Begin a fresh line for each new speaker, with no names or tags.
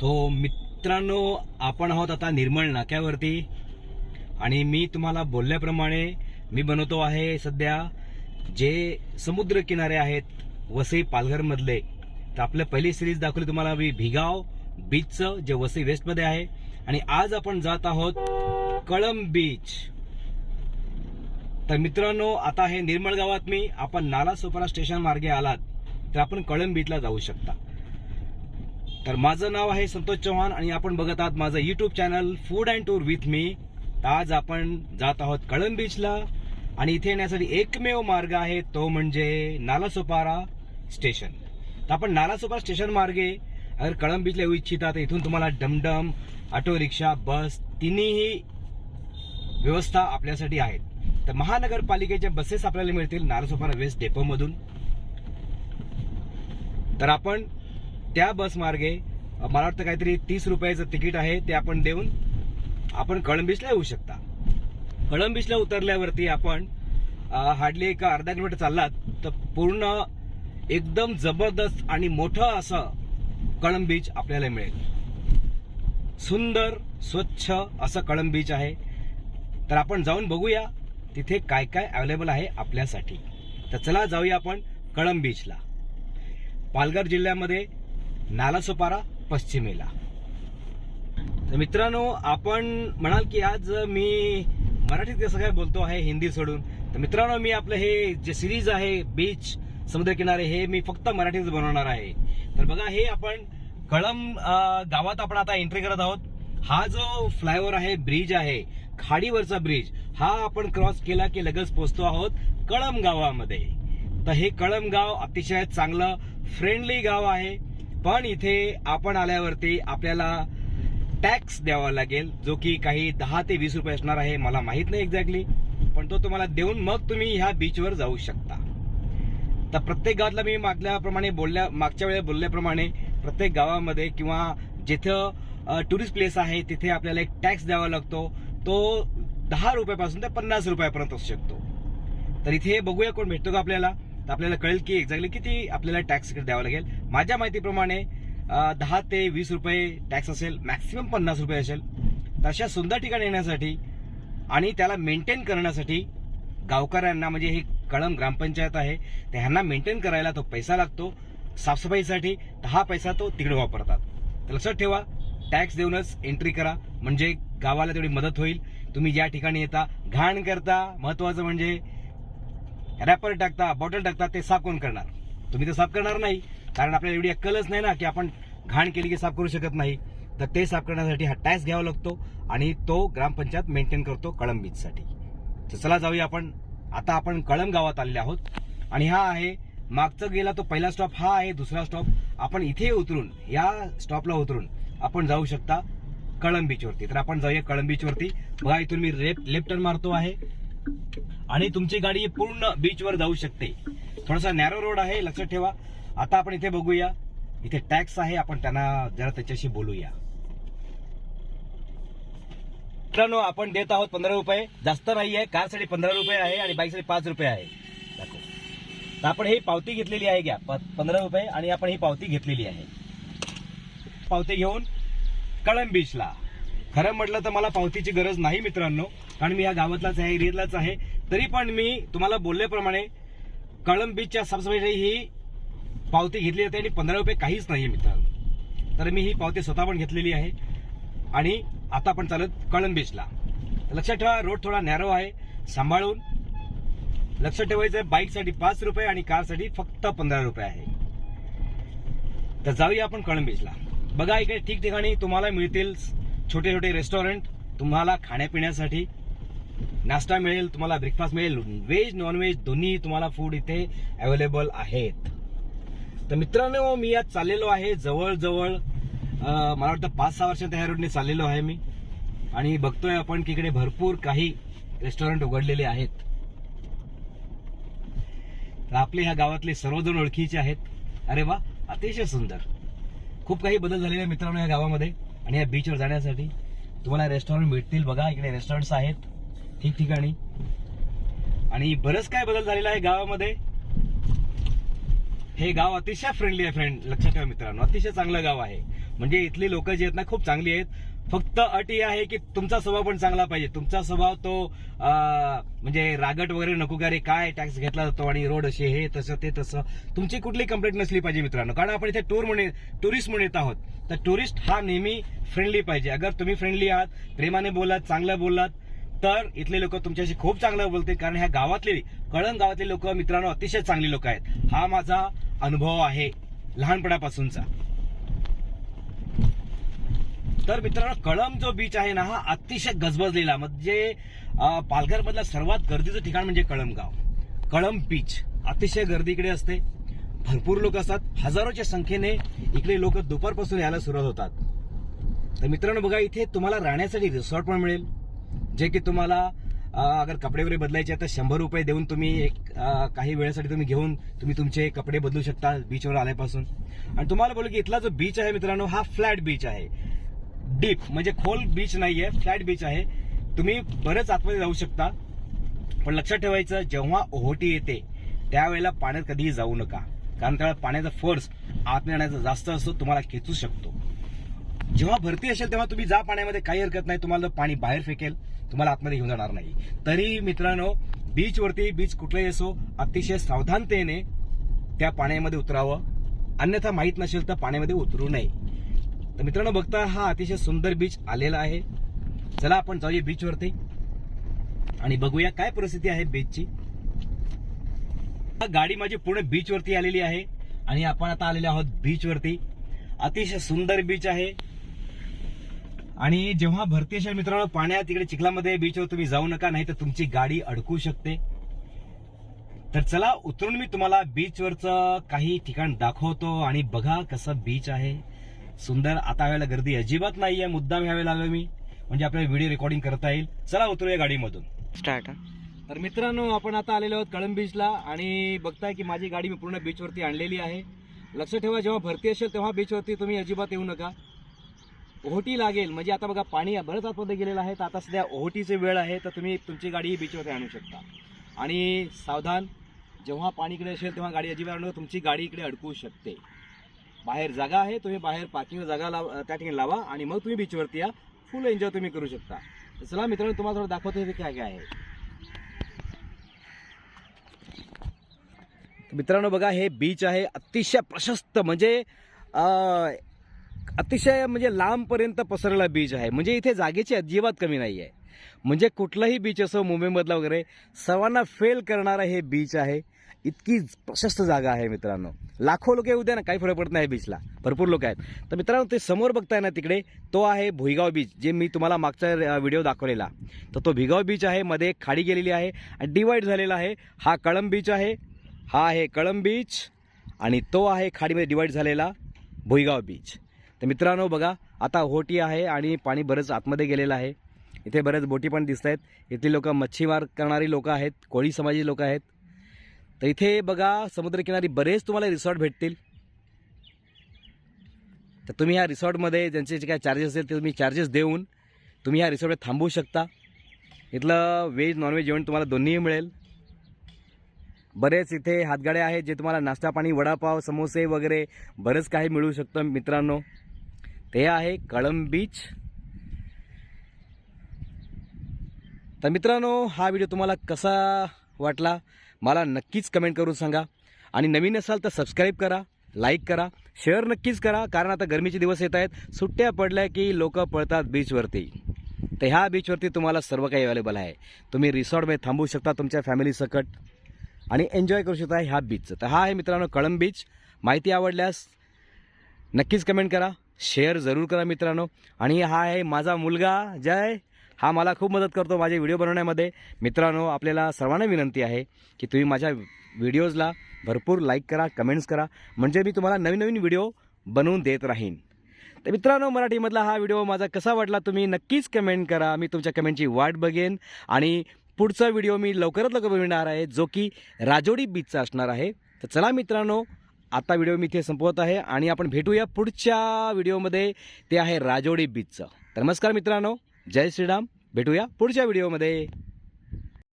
तो मित्रांनो आपण आहोत आता निर्मळ नाक्यावरती. आणि मी तुम्हाला बोलल्याप्रमाणे मी बनवतो आहे सध्या जे समुद्र किनारे आहेत वसई पालघरमधले. तर आपल्या पहिली सिरीज दाखवली तुम्हाला मी भिगाव बीचचं जे वसई वेस्टमध्ये आहे. आणि आज आपण जात आहोत कळंब बीच तर मित्रांनो आता हे निर्मळ गावात मी आपण नाला सोपारा स्टेशन मार्गे आलात. तर आपण कळंब बीचला जाऊ शकता. तर माझं नाव आहे संतोष चव्हाण आणि आपण बघत आहात माझं YouTube channel food and tour with मी आज आपण जात आहोत कळंब बीचला आणि इथे येण्यासाठी एकमेव मार्ग आहे तो म्हणजे नालासोपारा स्टेशन तर आपण नालासोपारा स्टेशन मार्गे अगर कळंब बीचला येऊ इच्छिता तर इथून तुम्हाला डमडम ऑटो रिक्षा बस तिन्ही व्यवस्था आपल्यासाठी आहेत. तर महानगरपालिकेच्या बसेस आपल्याला मिळतील नालासोपारा वेस्ट डेपोमधून तर आपण त्या बस मार्गे मला वाटतं काहीतरी तीस रुपयाचं तिकीट आहे ते आपण देऊन आपण कळंब येऊ शकता. कळंब बीचला उतरल्यावरती आपण हार्डली एक अर्धा किलोमीटर चाललात तर पूर्ण एकदम जबरदस्त आणि मोठं असं कळंब बीच आपल्याला मिळेल. सुंदर स्वच्छ असं कळंब बीच आहे. तर आपण जाऊन बघूया तिथे काय काय अवेलेबल आहे आपल्यासाठी. तर चला जाऊया आपण कळंब बीचला पालघर जिल्ह्यामध्ये नालासोपारा पश्चिमेला. तर मित्रांनो आपण म्हणाल की आज मी मराठीत कसं काय बोलतो आहे हिंदी सोडून. तर मित्रांनो मी आपलं हे जे सिरीज आहे बीच समुद्रकिनारे हे मी फक्त मराठीत बनवणार आहे. तर बघा हे आपण कळम गावात आपण आता एंट्री करत आहोत. हा जो फ्लायओव्हर आहे ब्रिज आहे खाडीवरचा ब्रिज हा आपण क्रॉस केला की लगेच पोहोचतो आहोत कळम गावामध्ये तर हे कळम गाव अतिशय चांगलं फ्रेंडली गाव आहे. पण इथे आपण आल्यावरती आपल्याला टॅक्स द्यावा लागेल जो की काही दहा ते वीस रुपये असणार आहे मला माहीत नाही एक्झॅक्टली पण तो तुम्हाला देऊन मग तुम्ही ह्या बीचवर जाऊ शकता. तर प्रत्येक गावातला मी मागल्याप्रमाणे बोलल्या मागच्या वेळेला बोलल्याप्रमाणे प्रत्येक गावामध्ये किंवा जिथं टुरिस्ट प्लेस आहे तिथे आपल्याला एक टॅक्स द्यावा लागतो. तो दहा रुपयापासून ते पन्नास रुपयापर्यंत असू शकतो. तर इथे बघूया कोण भेटतो का आपल्याला. तर आपल्याला कळेल की एक्झॅक्टली किती आपल्याला टॅक्स द्यावा लागेल. माझ्या माहितीप्रमाणे दहा ते वीस रुपये टॅक्स असेल मॅक्सिमम पन्नास रुपये असेल. तर अशा सुंदर ठिकाणी येण्यासाठी आणि त्याला मेंटेन करण्यासाठी गावकऱ्यांना म्हणजे हे कळम ग्रामपंचायत आहे तर ह्यांना मेंटेन करायला तो पैसा लागतो. साफसफाईसाठी तर हा पैसा तो तिकडे वापरतात. तर लक्षात ठेवा टॅक्स देऊनच एंट्री करा. म्हणजे गावाला तेवढी मदत होईल. तुम्ही ज्या ठिकाणी येता घाण करता. महत्वाचं म्हणजे रॅपर टाकता बॉटल टाकता ते साफ कोण करणार? तुम्ही तर साफ करणार नाही. कारण आपल्याला एवढी अक्कलच नाही ना की आपण घाण केली की साफ करू शकत नाही. तर ते साफ करण्यासाठी हा टॅक्स घ्यावा लागतो आणि तो ग्रामपंचायत मेंटेन करतो कळंब बीचसाठी तर चला जाऊया आपण. आता आपण कळंब गावात आलेले आहोत. आणि हा आहे मागचं गेला तो पहिला स्टॉप हा आहे दुसरा स्टॉप आपण इथे उतरून या स्टॉपला उतरून आपण जाऊ शकता कळंब बीचवरती तर आपण जाऊया कळंब बीचवरती बघा इथून मी लेफ्ट टर्न मारतो आहे. आणि तुमची गाडी पूर्ण बीचवर जाऊ शकते. थोडासा नॅरो रोड आहे लक्षात ठेवा. आता आपण इथे बघूया. इथे टॅक्स आहे आपण त्यांना जरा त्याच्याशी बोलूया. मित्रांनो आपण देत आहोत पंधरा रुपये. जास्त नाही आहे कारसाठी पंधरा रुपये आहे आणि बाईकसाठी पाच रुपये आहे. दाखव. तर आपण ही पावती घेतलेली आहे घ्या. प- पंधरा रुपये आणि आपण ही पावती घेतलेली आहे. पावती घेऊन कळंब बीचला खरं म्हटलं तर मला पावतीची गरज नाही मित्रांनो. कारण मी या गावातलाच आहे एरियातलाच आहे. तरी पण मी तुम्हाला बोलल्याप्रमाणे कळंब बीचच्या साफसफाईसाठी ही पावती घेतली जाते आणि पंधरा रुपये काहीच नाही मित्रांनो. तर मी ही पावती स्वतः पण घेतलेली आहे. आणि आता आपण चालत कळंब बीचला लक्षात ठेवा रोड थोडा नॅरो आहे. सांभाळून. लक्षात ठेवायचं बाईकसाठी पाच रुपये आणि कारसाठी फक्त पंधरा रुपये आहे. तर जाऊया आपण कळंब बीचला बघा इकडे ठिकठिकाणी तुम्हाला मिळतील छोटे छोटे रेस्टॉरंट तुम्हाला खाण्यापिण्यासाठी नाश्ता मिळेल तुम्हाला ब्रेकफास्ट मिळेल. व्हेज नॉनव्हेज दोन्ही तुम्हाला फूड इथे अवेलेबल आहेत. तर मित्रांनो मी आज चाललेलो आहे जवळजवळ मला वाटतं पाच सहा वर्ष त्या रोडने चाललेलो आहे मी. आणि बघतोय आपण की इकडे भरपूर काही रेस्टॉरंट उघडलेले आहेत. तर आपले ह्या गावातले सर्वजण ओळखीचे आहेत. अरे वा अतिशय सुंदर. खूप काही बदल झालेले मित्रांनो या गावामध्ये. आणि या बीचवर जाण्यासाठी तुम्हाला रेस्टॉरंट भेटतील बघा. इकडे रेस्टॉरंट्स आहेत ठिकठिकाणी. आणि बरंच काय बदल झालेला आहे गावामध्ये. हे गाव अतिशय फ्रेंडली आहे फ्रेंड लक्षात ठेवा मित्रांनो. अतिशय चांगलं गाव आहे. म्हणजे इथली लोक जी आहेत ना खूप चांगली आहेत. फक्त अट ही आहे की तुमचा स्वभाव पण चांगला पाहिजे. तुमचा स्वभाव तो म्हणजे रागट वगैरे नको का रे काय टॅक्स घेतला जातो आणि रोड असे हे तसं ते तसं. तुमची कुठली कंप्लेंट नसली पाहिजे मित्रांनो. कारण आपण इथे टूर म्हणून टुरिस्ट म्हणून येत आहोत. तर टुरिस्ट हा नेहमी फ्रेंडली पाहिजे. अगर तुम्ही फ्रेंडली आहात प्रेमाने बोलात चांगलं बोललात तर इथले लोक तुमच्याशी खूप चांगलं बोलते कारण ह्या गावातले कळण गावातले लोक मित्रांनो अतिशय चांगली लोक आहेत. हा माझा अनुभव आहे लहानपणापासूनचा. तर मित्रांनो कळम जो बीच आहे ना हा अतिशय गजबजलेला म्हणजे पालघर मधला सर्वात गर्दीचं ठिकाण म्हणजे कळमगाव कळम बीच अतिशय गर्दी इकडे असते. भरपूर लोक असतात. हजारोच्या संख्येने इकडे लोक दुपारपासून यायला सुरुवात होतात. तर मित्रांनो बघा इथे तुम्हाला राहण्यासाठी रिसॉर्ट पण मिळेल. जे की तुम्हाला अगर कपडे वगैरे बदलायचे आहेत तर शंभर रुपये देऊन तुम्ही एक काही वेळेसाठी तुम्ही घेऊन तुम्ही तुमचे कपडे बदलू शकता बीचवर आल्यापासून. आणि तुम्हाला बोलू की इथला जो बीच आहे मित्रांनो हा फ्लॅट बीच आहे. डीप म्हणजे खोल बीच नाहीये फ्लॅट बीच आहे. तुम्ही बरेच आतमध्ये जाऊ शकता. पण लक्षात ठेवायचं जेव्हा ओहोटी येते त्यावेळेला पाण्यात कधीही जाऊ नका. कारण त्यावेळेला पाण्याचा फोर्स आत येण्याचा जास्त असतो तुम्हाला खेचू शकतो. जेव्हा भरती असेल तेव्हा तुम्ही जा पाण्यामध्ये काही हरकत नाही तुम्हाला पाणी बाहेर फेकेल तुम्हाला आतमध्ये घेऊन जाणार नाही. तरी मित्रांनो बीचवरती बीच कुठलाही असो अतिशय सावधानतेने त्या पाण्यामध्ये उतरावं. अन्यथा माहीत नसेल तर पाण्यामध्ये उतरू नये. तर मित्रांनो बघता हा अतिशय सुंदर बीच आलेला आहे. चला आपण जाऊया बीचवरती आणि बघूया काय परिस्थिती आहे बीचची गाडी माझी पूर्ण बीचवरती आलेली आहे. आणि आपण आता आलेले आहोत बीचवरती अतिशय सुंदर बीच आहे. आणि जेव्हा भरती असेल मित्रांनो पाण्यात तिकडे चिखलामध्ये बीचवर तुम्ही जाऊ नका नाही तर तुमची गाडी अडकू शकते. तर चला उतरून मी तुम्हाला बीचवरचं काही ठिकाण दाखवतो आणि बघा कसं बीच आहे. सुंदर. आता वेळेला गर्दी अजिबात नाहीये. मुद्दाम ह्यावेळेला आलो मी. म्हणजे आपल्याला व्हिडिओ रेकॉर्डिंग करता येईल. चला उतरूया गाडीमधून.
स्टार्ट
तर मित्रांनो आपण आता आलेलो आहोत कळंब बीचला आणि बघताय की माझी गाडी मी पूर्ण बीचवरती आणलेली आहे. लक्षात ठेवा जेव्हा भरती असेल तेव्हा बीचवरती तुम्ही अजिबात येऊ नका. ओहोटी लागेल. म्हणजे आता बघा पाणी बरंच आतमध्ये गेलेलं आहे. तर आता सध्या ओहोटीची वेळ आहे. तर तुम्ही तुमची गाडी बीचवरती आणू शकता. आणि सावधान जेव्हा पाणी इकडे असेल तेव्हा गाडी अजिबात आणू नका. तुमची गाडी इकडे अडकू शकते. बाहेर जागा आहे तुम्ही बाहेर पार्किंग जागा लाव त्या ठिकाणी लावा आणि मग तुम्ही बीचवरती या. फुल एन्जॉय तुम्ही करू शकता. चला मित्रांनो तुम्हाला थोडं दाखवतो हे काय काय आहे. मित्रांनो बघा हे बीच आहे अतिशय प्रशस्त म्हणजे अतिशय म्हणजे लांबपर्यंत पसरलेला बीच आहे. म्हणजे इथे जागेची अजिबात कमी नाही आहे म्हणजे कुठलाही बीच असो मुंबईमधला वगैरे सर्वांना फेल करणारा हे बीच आहे. इतकी प्रशस्त जागा आहे मित्रांनो. लाखो लोक येऊ द्या ना काही फरक पडत नाही बीचला भरपूर लोक आहेत. तर मित्रांनो ते समोर बघताय ना तिकडे तो आहे भुईगाव बीच जे मी तुम्हाला मागचा व्हिडिओ दाखवलेला. तर तो भिगाव बीच आहे मध्ये खाडी गेलेली आहे आणि डिवाईड झालेला आहे. हा कळंब बीच आहे हा आहे कळंब बीच आणि तो आहे खाडीमध्ये डिवाईड झालेला भुईगाव बीच तर मित्रांनो बघा आता होटी आहे आणि पाणी बरंच आतमध्ये गेलेलं आहे. इथे बरेच बोटी पण दिसत आहेत इथली लोक मच्छीमार करणारी लोक आहेत कोळी समाजी लोक आहेत. तर इथे बघा समुद्रकिनारी बरेच तुम्हाला रिसॉर्ट भेटतील. तर तुम्ही ह्या रिसॉर्टमध्ये ज्यांचे जे काय चार्जेस असेल ते तुम्ही चार्जेस देऊन तुम्ही ह्या रिसॉर्टमध्ये थांबू शकता. इथलं व्हेज नॉनव्हेज जेवण तुम्हाला दोन्हीही मिळेल. बरेच इथे हातगाड्या आहेत जे तुम्हाला नाश्ता पाणी वडापाव समोसे वगैरे बरंच काही मिळू शकतं मित्रांनो. ते आहे कळम बीच तर मित्रांनो हा व्हिडिओ तुम्हाला कसा वाटला? मला नक्कीच कमेंट करून सांगा. आणि नवीन असाल तर सबस्क्राईब करा लाईक करा शेअर नक्कीच करा कारण आता गरमीचे दिवस येत आहेत. सुट्ट्या पडल्या की लोक पळतात बीचवरती तर ह्या बीचवरती तुम्हाला सर्व काही अवेलेबल आहे. तुम्ही रिसॉर्टमध्ये थांबू शकता तुमच्या फॅमिली सकट. आणि एन्जॉय करू शकता ह्या बीचचं तर हा आहे मित्रांनो कळंब बीच माहिती आवडल्यास नक्कीच कमेंट करा. शेअर जरूर करा मित्रांनो. आणि हा आहे माझा मुलगा. जय! हा मला खूप मदत करतो माझे व्हिडिओ बनवण्यामध्ये. मित्रांनो आपल्याला सर्वांना विनंती आहे की तुम्ही माझ्या व्हिडिओजला भरपूर लाईक करा कमेंट्स करा. म्हणजे मी तुम्हाला नवीन नवीन व्हिडिओ बनवून देत राहीन. तर मित्रांनो मराठीमधला हा व्हिडिओ माझा कसा वाटला तुम्ही नक्कीच कमेंट करा. मी तुमच्या कमेंटची वाट बघेन आणि पुढचा व्हिडिओ मी लवकरात लवकर बनविणार आहे जो की राजोडी बीचचा असणार आहे. तर चला मित्रांनो आता व्हिडिओ मी इथे संपवत आहे आणि आपण भेटूया पुढच्या व्हिडिओमध्ये. ते आहे राजोडी बीचचं तर नमस्कार मित्रांनो. जय श्रीराम भेटूया पुढच्या व्हिडिओमध्ये.